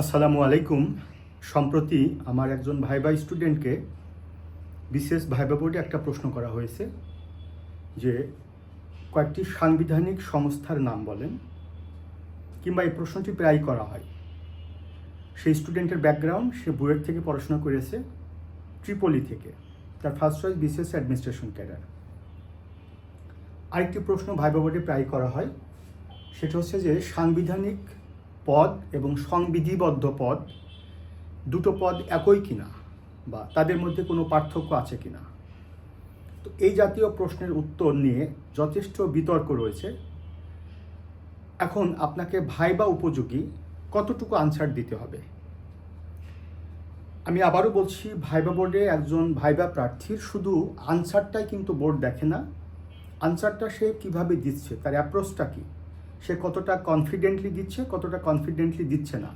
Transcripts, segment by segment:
আসসালামু আলাইকুম। সম্প্রতি আমার একজন ভাইবা স্টুডেন্টকে বিশেষ ভাইবা বোর্ডে একটা প্রশ্ন করা হয়েছে যে কয়েকটি সাংবিধানিক সংস্থার নাম বলেন কিংবা এই প্রশ্নটি প্রায় করা হয়। সেই স্টুডেন্টের ব্যাকগ্রাউন্ড, সে বুয়েট থেকে পড়াশোনা করেছে ট্রিপলি থেকে, তার first choice BCS administration cadre. আরেকটি প্রশ্ন ভাইবা বোর্ডে প্রায় করা হয়, সেটা হচ্ছে যে সাংবিধানিক পদ এবং সংবিধিবদ্ধ পদ, দুটো পদ একই কিনা বা তাদের মধ্যে কোনো পার্থক্য আছে কিনা? তো এই জাতীয় প্রশ্নের উত্তর নিয়ে যথেষ্ট বিতর্ক রয়েছে। এখন আপনাকে ভাইবা উপযোগী কতটুকু আনসার দিতে হবে? আমি আবারও বলছি, ভাইবা বোর্ডে একজন ভাইবা প্রার্থীর শুধু আনসারটাই কিন্তু বোর্ড দেখে না। আনসারটা সে কীভাবে দিচ্ছে, তার অ্যাপ্রোচটা কী? সে কতটা কনফিডেন্টলি দিচ্ছে, কতটা কনফিডেন্টলি দিচ্ছে না।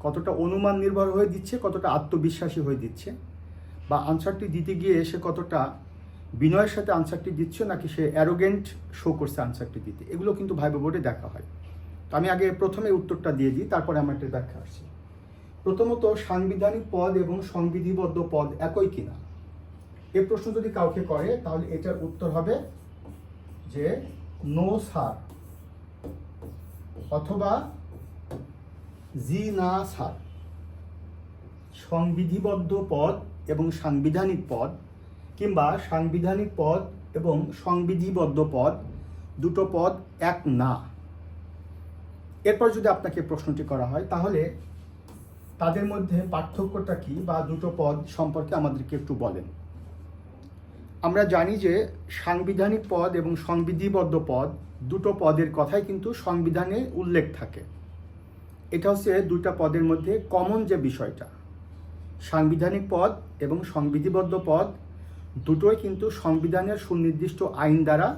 কতটা অনুমান নির্ভর হয়ে দিচ্ছে, কতটা আত্মবিশ্বাসী হয়ে দিচ্ছে। বা আনসারটি দিতে গিয়ে সে কতটা বিনয়ের সাথে আনসারটি দিচ্ছে নাকি সে অ্যারোগেন্ট শো করছে আনসারটি দিতে। এগুলো কিন্তু ভাইবা বোর্ডে দেখা হয়। তো আমি আগে প্রথমে উত্তরটা দিয়ে দিই, তারপরে আমার একটা ব্যাখ্যা আসছে। প্রথমত, সাংবিধানিক পদ এবং সংবিধিবদ্ধ পদ একই কিনা? এ প্রশ্ন যদি কাউকে করে, তাহলে এটার উত্তর হবে যে নো সার অথবা জি না সার সংবিধিবদ্ধ পদ এবং সাংবিধানিক পদ কিংবা সাংবিধানিক পদ এবং সংবিধিবদ্ধ পদ, দুটো পদ এক না। এরপর যদি আপনাকে প্রশ্নটি করা হয়, তাহলে তাদের মধ্যে পার্থক্যটা কি বা দুটো পদ সম্পর্কে আমাদেরকে একটু বলেন। আমরা জানি যে সাংবিধানিক পদ এবং সংবিধিবদ্ধ পদ দুটো পদের কথাই কিন্তু সংবিধানে উল্লেখ থাকে। এটা হচ্ছে দুটা পদের মধ্যে কমন যে বিষয়টা, সাংবিধানিক পদ এবং সংবিধিবদ্ধ পদ দুটোই কিন্তু সংবিধানের সুনির্দিষ্ট আইন দ্বারা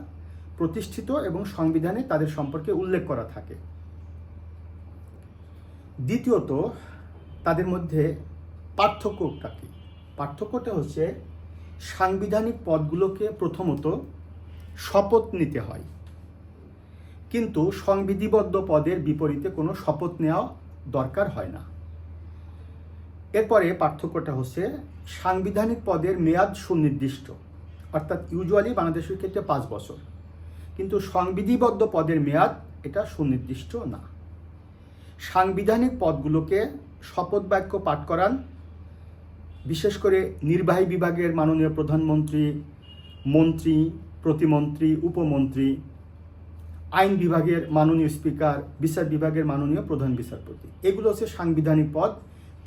প্রতিষ্ঠিত এবং সংবিধানে তাদের সম্পর্কে উল্লেখ করা থাকে। দ্বিতীয়ত, তাদের মধ্যে পার্থক্যটা কি? পার্থক্যটা হচ্ছে সাংবিধানিক পদগুলোকে প্রথমত শপথ নিতে হয়। কিন্তু সংবিধিবদ্ধ পদের বিপরীতে কোনো শপথ নেওয়া দরকার হয় না। এরপরে পার্থক্যটা হচ্ছে সাংবিধানিক পদের মেয়াদ সুনির্দিষ্ট, অর্থাৎ ইউজুয়ালি বাংলাদেশের ক্ষেত্রে পাঁচ বছর। কিন্তু সংবিধিবদ্ধ পদের মেয়াদ এটা সুনির্দিষ্ট না। সাংবিধানিক পদগুলোকে শপথ বাক্য পাঠ করান বিশেষ করে নির্বাহী বিভাগের মাননীয় প্রধানমন্ত্রী, মন্ত্রী, প্রতিমন্ত্রী, উপমন্ত্রী, আইন বিভাগের মাননীয় স্পিকার, বিচার বিভাগের মাননীয় প্রধান বিচারপতি। এগুলো হচ্ছে সাংবিধানিক পদ।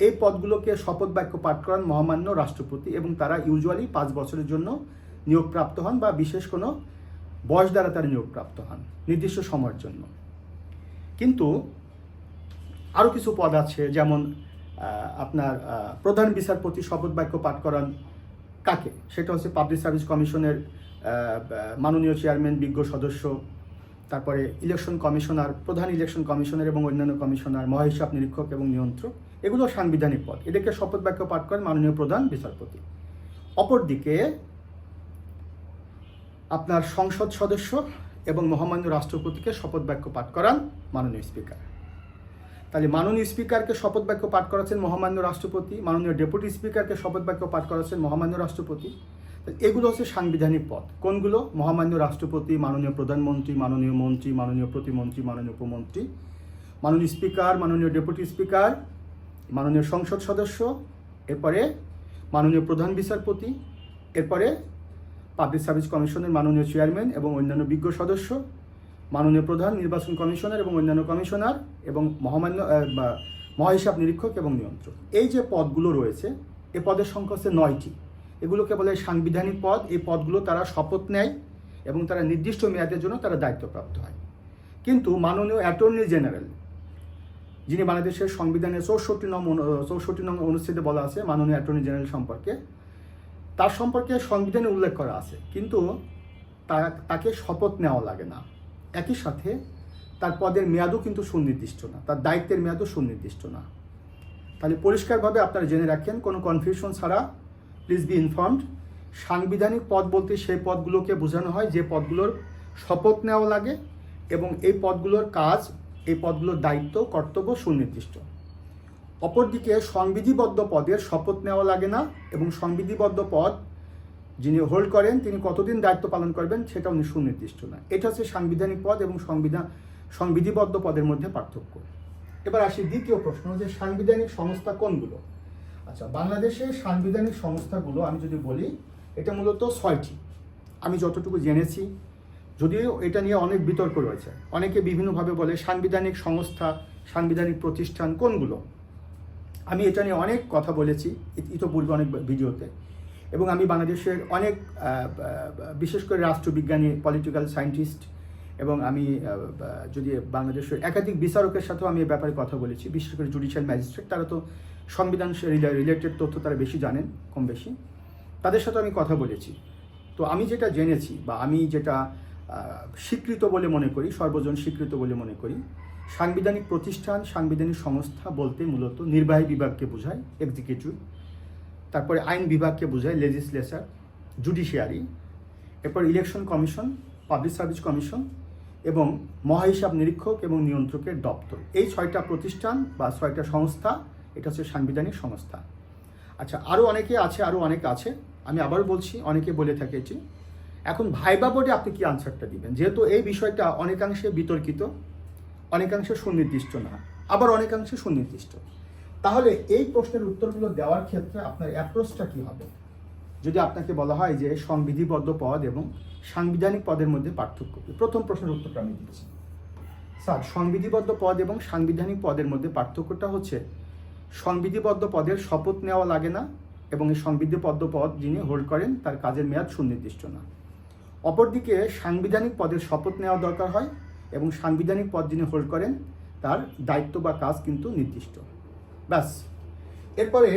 এই পদগুলোকে শপথ বাক্য পাঠ করান মহামান্য রাষ্ট্রপতি এবং তারা ইউজুয়ালি পাঁচ বছরের জন্য নিয়োগপ্রাপ্ত হন বা বিশেষ কোনো বয়স দ্বারা তারা নিয়োগপ্রাপ্ত হন নির্দিষ্ট সময়ের জন্য। কিন্তু আরও কিছু পদ আছে যেমন আপনার প্রধান বিচারপতি শপথ বাক্য পাঠ করান কাকে? সেটা হচ্ছে পাবলিক সার্ভিস কমিশনের মাননীয় চেয়ারম্যান, বিজ্ঞ সদস্য, তারপরে ইলেকশন কমিশনার, প্রধান ইলেকশন কমিশনার এবং অন্যান্য কমিশনার, মহাহিসাব নিরীক্ষক এবং নিয়ন্ত্রক। এগুলো সাংবিধানিক পদ। এদেরকে শপথ বাক্য পাঠ করেন মাননীয় প্রধান বিচারপতি। অপরদিকে, আপনার সংসদ সদস্য এবং মহামান্য রাষ্ট্রপতিকে শপথ বাক্য পাঠ করান মাননীয় স্পিকার। তাহলে মাননীয় স্পিকারকে শপথ বাক্য পাঠ করাচ্ছেন মহামান্য রাষ্ট্রপতি, মাননীয় ডেপুটি স্পিকারকে শপথ বাক্য পাঠ করাচ্ছেন মহামান্য রাষ্ট্রপতি। এগুলো হচ্ছে সাংবিধানিক পদ কোনগুলো? মহামান্য রাষ্ট্রপতি, মাননীয় প্রধানমন্ত্রী, মাননীয় মন্ত্রী, মাননীয় প্রতিমন্ত্রী, মাননীয় উপমন্ত্রী। মাননীয় স্পিকার, মাননীয় ডেপুটি স্পিকার, মাননীয় সংসদ সদস্য, এরপরে মাননীয় প্রধান বিচারপতি, এরপরে পাবলিক সার্ভিস কমিশনের মাননীয় চেয়ারম্যান এবং অন্যান্য বিজ্ঞ সদস্য। মাননীয় প্রধান, নির্বাচন কমিশনার এবং অন্যান্য কমিশনার এবং মহামান্য মহাহিসাব নিরীক্ষক এবং নিয়ন্ত্রক। এই যে পদগুলো রয়েছে, এ পদের সংখ্যা হচ্ছে নয়টি। এগুলোকে বলে সাংবিধানিক পদ। এই পদগুলো তারা শপথ নেয় এবং তারা নির্দিষ্ট মেয়াদের জন্য তারা দায়িত্বপ্রাপ্ত হয়। কিন্তু মাননীয় অ্যাটর্নি জেনারেল, যিনি বাংলাদেশের সংবিধানের চৌষট্টি নং চৌষট্টি নং অনুচ্ছেদে বলা আছে, মাননীয় অ্যাটর্নি জেনারেল সম্পর্কে, তার সম্পর্কে সংবিধানে উল্লেখ করা আছে। কিন্তু তাকে শপথ নেওয়া লাগে না। একই সাথে তার পদের মেয়াদও কিন্তু সুনির্দিষ্ট না, তার দায়িত্বের মেয়াদও সুনির্দিষ্ট না। তাহলে পরিষ্কারভাবে আপনারা জেনে রাখেন, কোনো কনফিউশন ছাড়া প্লিজ বি ইনফর্মড সাংবিধানিক পদ বলতে সেই পদগুলোকে বোঝানো হয়, যে পদগুলোর শপথ নেওয়া লাগে এবং এই পদগুলোর কাজ, এই পদগুলোর দায়িত্ব, কর্তব্য সুনির্দিষ্ট। অপরদিকে সংবিধিবদ্ধ পদের শপথ নেওয়া লাগে না এবং সংবিধিবদ্ধ পদ যিনি হোল্ড করেন, তিনি কতদিন দায়িত্ব পালন করবেন সেটা উনি সুনির্দিষ্ট না এটা হচ্ছে সাংবিধানিক পদ এবং সংবিধান সংবিধিবদ্ধ পদের মধ্যে পার্থক্য। এবার আসি দ্বিতীয় প্রশ্ন, যে সাংবিধানিক সংস্থা কোনগুলো? আচ্ছা বাংলাদেশের সাংবিধানিক সংস্থাগুলো, আমি যদি বলি, এটা মূলত ছয়টি। আমি যতটুকু জেনেছি, যদিও এটা নিয়ে অনেক বিতর্ক রয়েছে। অনেকে বিভিন্নভাবে বলে সাংবিধানিক সংস্থা, সাংবিধানিক প্রতিষ্ঠান কোনগুলো? আমি এটা নিয়ে অনেক কথা বলেছি ইত- ইতোপূর্বে অনেক ভিডিওতে। এবং আমি বাংলাদেশের অনেক বিশেষ করে রাষ্ট্রবিজ্ঞানী পলিটিক্যাল সায়েন্টিস্ট এবং আমি যদি বাংলাদেশের একাধিক বিচারকের সাথেও আমি এ ব্যাপারে কথা বলেছি, বিশেষ করে জুডিশিয়াল ম্যাজিস্ট্রেট তারা তো সংবিধান রিলেটেড তথ্য তারা বেশি জানেন, কম বেশি। তাদের সাথে আমি কথা বলেছি। তো আমি যেটা জেনেছি বা আমি যেটা স্বীকৃত বলে মনে করি, সর্বজন স্বীকৃত বলে মনে করি, সাংবিধানিক প্রতিষ্ঠান, সাংবিধানিক সংস্থা বলতে মূলত নির্বাহী বিভাগকে বোঝায় এক্সিকিউটিভ তারপরে আইন বিভাগকে বোঝায় লেজিসলেচার জুডিশিয়ারি এরপর election commission public service commission এবং মহাহিসাব নিরীক্ষক এবং নিয়ন্ত্রকের দপ্তর। এই ছয়টা প্রতিষ্ঠান বা ছয়টা সংস্থা, এটা হচ্ছে সাংবিধানিক সংস্থা। আচ্ছা আরও অনেকে আছে আরও অনেক আছে, আমি আবারও বলছি, অনেকে বলে থাকে এটি। এখন ভাইবা বোর্ডে আপনি কি আনসারটা দিবেন? যেহেতু এই বিষয়টা অনেকাংশে বিতর্কিত, অনেকাংশে সুনির্দিষ্ট না, আবার অনেকাংশে সুনির্দিষ্ট। তাহলে এই প্রশ্নের উত্তরগুলো দেওয়ার ক্ষেত্রে আপনার অ্যাপ্রোচটা কি হবে? যদি আপনাকে বলা হয় যে সংবিধিবদ্ধ পদ এবং সাংবিধানিক পদের মধ্যে পার্থক্য? প্রথম প্রশ্নের উত্তরটা আমি দিচ্ছি। স্যার, সংবিধিবদ্ধ পদ এবং সাংবিধানিক পদের মধ্যে পার্থক্যটা হচ্ছে, সংবিধিবদ্ধ পদের শপথ নেওয়া লাগে না এবং এই সংবিধিবদ্ধ পদ যিনি হোল্ড করেন তার কাজের মেয়াদ সুনির্দিষ্ট না। অপরদিকে, সাংবিধানিক পদের শপথ নেওয়া দরকার হয় এবং সাংবিধানিক পদ যিনি হোল্ড করেন তার দায়িত্ব বা কাজ কিন্তু নির্দিষ্ট। ব্যাস। এরপরে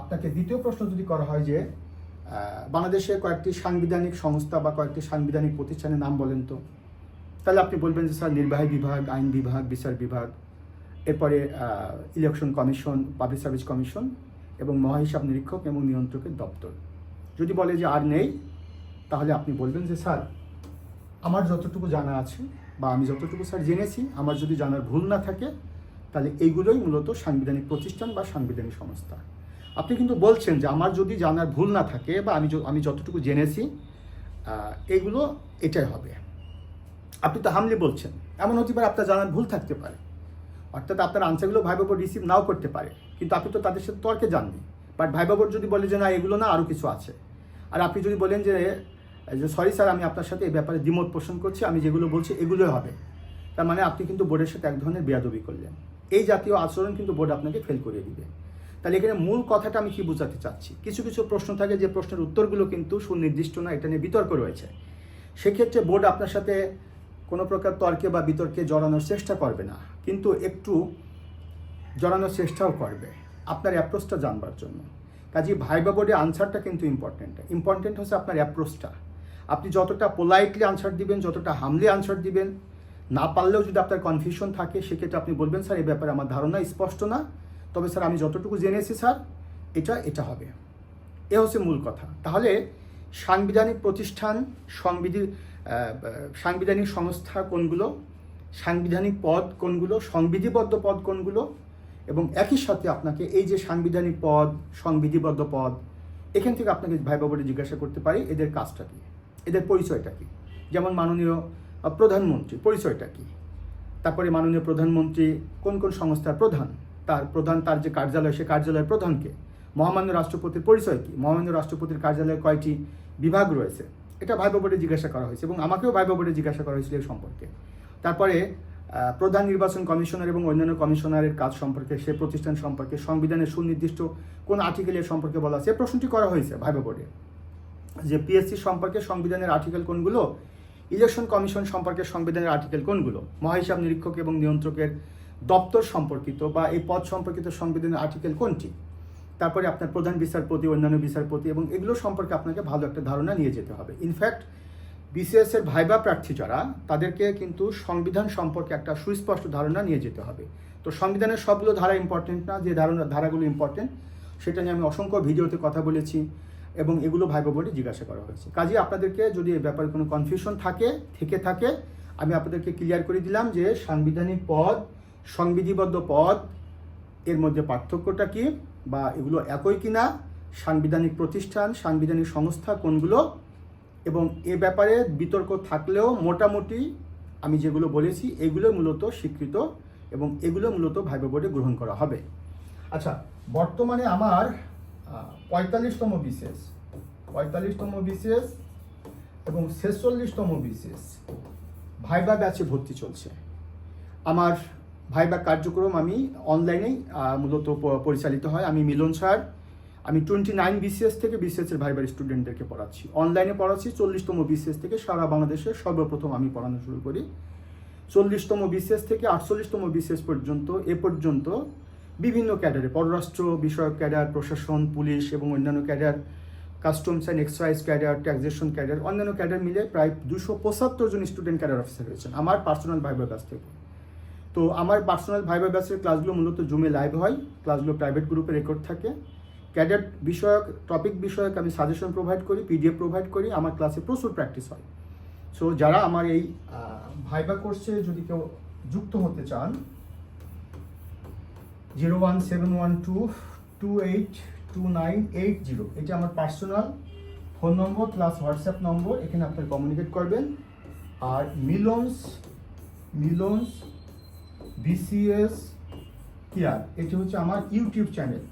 আপনাকে দ্বিতীয় প্রশ্ন যদি করা হয় যে বাংলাদেশে কয়েকটি সাংবিধানিক সংস্থা বা কয়েকটি সাংবিধানিক প্রতিষ্ঠানের নাম বলেন তো। তাহলে আপনি বলবেন যে, স্যার, নির্বাহী বিভাগ, আইন বিভাগ, বিচার বিভাগ, এরপরে election commission public service commission এবং মহাহিসাব নিরীক্ষক এবং নিয়ন্ত্রকের দপ্তর। যদি বলে যে আর নেই, তাহলে আপনি বলবেন যে, স্যার, আমার যতটুকু জানা আছে বা আমি যতটুকু, স্যার, জেনেছি, আমার যদি জানার ভুল না থাকে তাহলে এইগুলোই মূলত সাংবিধানিক প্রতিষ্ঠান বা সাংবিধানিক সংস্থা। আপনি কিন্তু বলছেন যে আমার যদি জানার ভুল না থাকে বা আমি আমি যতটুকু জেনেছি এগুলো এটাই হবে। আপনি তো হামলি বলছেন, এমন হতে পারে আপনার জানার ভুল থাকতে পারে। অর্থাৎ আপনার আনসারগুলো ভাই বাবর রিসিভ নাও করতে পারে। কিন্তু আপনি তো তাদের সাথে তর্কে যাননি। বাট ভাই বাবর যদি বলে যে না, এগুলো না আরও কিছু আছে। আর আপনি যদি বলেন যে যে সরি স্যার আমি আপনার সাথে এই ব্যাপারে দ্বিমত পোষণ করছি, আমি যেগুলো বলছি, এগুলোই হবে। তার মানে আপনি কিন্তু বোর্ডের সাথে এক ধরনের বেয়াদবি করলেন। এই জাতীয় আচরণ কিন্তু বোর্ড আপনাকে ফেল করিয়ে দিবে। তাহলে এখানে মূল কথাটা আমি কি বোঝাতে চাচ্ছি? কিছু কিছু প্রশ্ন থাকে যে প্রশ্নের উত্তরগুলো কিন্তু সুনির্দিষ্ট না, এটা নিয়ে বিতর্ক রয়েছে। সেক্ষেত্রে বোর্ড আপনার সাথে কোনো প্রকার তর্কে বা বিতর্কে জড়ানোর চেষ্টা করবে না, কিন্তু একটু জড়ানোর চেষ্টাও করবে আপনার অ্যাপ্রোচটা জানবার জন্য। কাজে ভাইবা বোর্ডে আনসারটা কিন্তু ইম্পর্টেন্ট ইম্পর্টেন্ট হচ্ছে আপনার অ্যাপ্রোচটা আপনি যতটা পোলাইটলি আনসার দিবেন, যতটা হামলি আনসার দিবেন না পারলেও যদি আপনার কনফিউশন থাকে, সেক্ষেত্রে আপনি বলবেন, স্যার এই ব্যাপারে আমার ধারণা স্পষ্ট না। তবে স্যার, আমি যতটুকু জেনেছি, স্যার, এটা এটা হবে। এ হচ্ছে মূল কথা। তাহলে সাংবিধানিক প্রতিষ্ঠান, সংবিধি সাংবিধানিক সংস্থা কোনগুলো, সাংবিধানিক পদ কোনগুলো, সংবিধিবদ্ধ পদ কোনগুলো, এবং একই সাথে আপনাকে এই যে সাংবিধানিক পদ, সংবিধিবদ্ধ পদ, এখান থেকে আপনাকে ভাই বাবুরে জিজ্ঞাসা করতে পারি, এদের কাজটা কি, এদের পরিচয়টা কী। যেমন মাননীয় প্রধানমন্ত্রী, পরিচয়টা কি? তারপরে মাননীয় প্রধানমন্ত্রী কোন কোন সংস্থার প্রধান? তার প্রধান, তার যে কার্যালয়, সে কার্যালয়ের প্রধানকে। মহামান্য রাষ্ট্রপতির পরিচয় কি? মহামান্য রাষ্ট্রপতির কার্যালয়ে কয়টি বিভাগ রয়েছে? এটা ভাইবা বোর্ডে জিজ্ঞাসা করা হয়েছে এবং আমাকেও ভাইবা বোর্ডে জিজ্ঞাসা করা হয়েছিল এই সম্পর্কে। তারপরে প্রধান নির্বাচন কমিশনার এবং অন্যান্য কমিশনারের কাজ সম্পর্কে, সে প্রতিষ্ঠান সম্পর্কে, সংবিধানের সুনির্দিষ্ট কোন আর্টিকেলের সম্পর্কে বলা আছে? প্রশ্নটি করা হয়েছে ভাইবা বোর্ডে যে পিএসসি সম্পর্কে সংবিধানের আর্টিকেল কোনগুলো? ইলেকশন কমিশন সম্পর্কে সংবিধানের আর্টিকেল কোনগুলো? মহাহিসাব নিরীক্ষক এবং নিয়ন্ত্রকের দপ্তর সম্পর্কিত বা এই পদ সম্পর্কিত সংবিধানের আর্টিকেল কোনটি? তারপরে আপনার প্রধান বিচারপতি, অন্যান্য বিচারপতি এবং এগুলো সম্পর্কে আপনাকে ভালো একটা ধারণা নিয়ে যেতে হবে। ইনফ্যাক্ট বিসিএস এর ভাইবা প্রার্থী যারা, তাদেরকে কিন্তু সংবিধান সম্পর্কে একটা সুস্পষ্ট ধারণা নিয়ে যেতে হবে। তো সংবিধানের সবগুলো ধারা ইম্পর্টেন্ট না, যে ধারণা ধারাগুলো ইম্পর্টেন্ট সেটা নিয়ে আমি অসংখ্য ভিডিওতে কথা বলেছি। এবং এগুলো ভাইবা বোর্ডে জিজ্ঞাসা করা হয়েছে। কাজে, আপনাদেরকে যদি এ ব্যাপারে কোনো কনফিউশন থাকে, থেকে থাকে, আমি আপনাদেরকে ক্লিয়ার করে দিলাম যে সাংবিধানিক পদ, সংবিধিবদ্ধ পদ, এর মধ্যে পার্থক্যটা কি বা এগুলো একই কিনা, সাংবিধানিক প্রতিষ্ঠান, সাংবিধানিক সংস্থা কোনগুলো, এবং এ ব্যাপারে বিতর্ক থাকলেও মোটামুটি আমি যেগুলো বলেছি, এগুলো মূলত স্বীকৃত এবং এগুলো মূলত ভাইবা বোর্ডে গ্রহণ করা হবে। আচ্ছা বর্তমানে আমার পঁয়তাল্লিশতম বিশেষ পঁয়তাল্লিশতম বিশেষ এবং ছেচল্লিশতম বিশেষ। ভাইবা ব্যাচে ভর্তি চলছে। আমার ভাইবা কার্যক্রম আমি অনলাইনেই মূলত পরিচালিত হয়। আমি মিলন স্যার, আমি টোয়েন্টি নাইন বিসিএস থেকে বিসিএস এর ভাইবার স্টুডেন্টদেরকে পড়াচ্ছি। অনলাইনে পড়াচ্ছি, চল্লিশতম বিসিএস থেকে সারা বাংলাদেশে সর্বপ্রথম আমি পড়ানো শুরু করি। চল্লিশতম বিসিএস থেকে আটচল্লিশতম বিসিএস পর্যন্ত, এ পর্যন্ত বিভিন্ন ক্যাডারে, পররাষ্ট্র বিষয়ক ক্যাডার, প্রশাসন, পুলিশ এবং অন্যান্য cadre, customs and excise cadre, taxation cadre, অন্যান্য ক্যাডার মিলে প্রায় দুশো পঁচাত্তর জন স্টুডেন্ট ক্যাডার অফিসার রয়েছেন আমার পার্সোনাল ভাইবার ব্যাচ থেকে। তো আমার পার্সোনাল ভাইবার ব্যাচের ক্লাসগুলো মূলত জুমে লাইভ হয়, ক্লাসগুলো প্রাইভেট গ্রুপে রেকর্ড থাকে। ক্যাডার বিষয়ক, টপিক বিষয়ক আমি সাজেশন প্রোভাইড করি, পিডিএফ প্রোভাইড করি, আমার ক্লাসে প্রচুর প্র্যাকটিস হয়। সো যারা আমার এই ভাইবা কোর্সে যদি কেউ যুক্ত হতে চান zero one seven one two two eight two nine eight zero. এটা আমার personal phone number plus WhatsApp number এখানে আপনারা কমিউনিকেট করবেন। আর মিলনস মিলনস বিসিএস কেয়ার এটি হচ্ছে আমার ইউটিউব চ্যানেল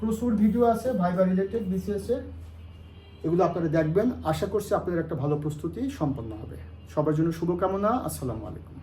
প্রচুর ভিডিও আছে ভাইবা রিলেটেড বিসিএস এর। এগুলো আপনারা দেখবেন। আশা করছি আপনাদের একটা ভালো প্রস্তুতি সম্পন্ন হবে। সবার জন্য শুভকামনা। আসসালামু আলাইকুম।